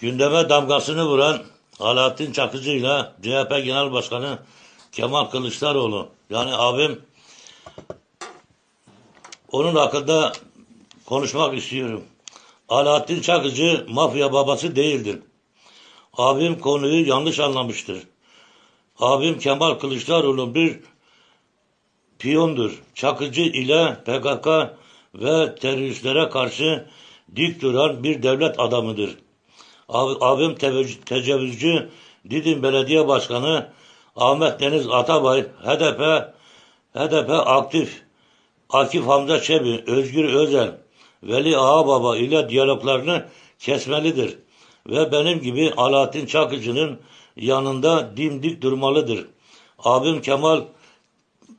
Gündeme damgasını vuran Alaaddin Çakıcı ile CHP Genel Başkanı Kemal Kılıçdaroğlu. Yani abim onun hakkında konuşmak istiyorum. Alaaddin Çakıcı mafya babası değildir. Abim konuyu yanlış anlamıştır. Abim Kemal Kılıçdaroğlu bir piyondur. Çakıcı ile PKK ve teröristlere karşı dik duran bir devlet adamıdır. Ab- Abim tecavüzcü Didim Belediye Başkanı Ahmet Deniz Atabay HDP HDP aktif Akif Hamza Çebi, Özgür Özel, Veli Ağababa ile diyaloglarını kesmelidir. Ve benim gibi Alaaddin Çakıcı'nın yanında dimdik durmalıdır. Abim Kemal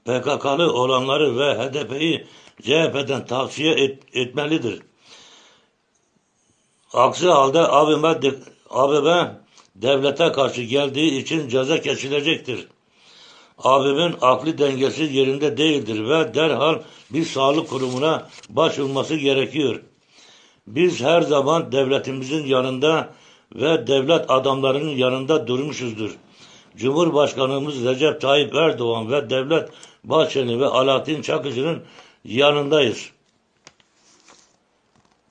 PKK'lı olanları ve HDP'yi CHP'den tavsiye et- etmelidir. Aksi halde abime, de, abime devlete karşı geldiği için ceza kesilecektir. Abimin akli dengesi yerinde değildir ve derhal bir sağlık kurumuna başvurması gerekiyor. Biz her zaman devletimizin yanında ve devlet adamlarının yanında durmuşuzdur. Cumhurbaşkanımız Recep Tayyip Erdoğan ve Devlet Bahçeli ve Alaaddin Çakıcı'nın yanındayız.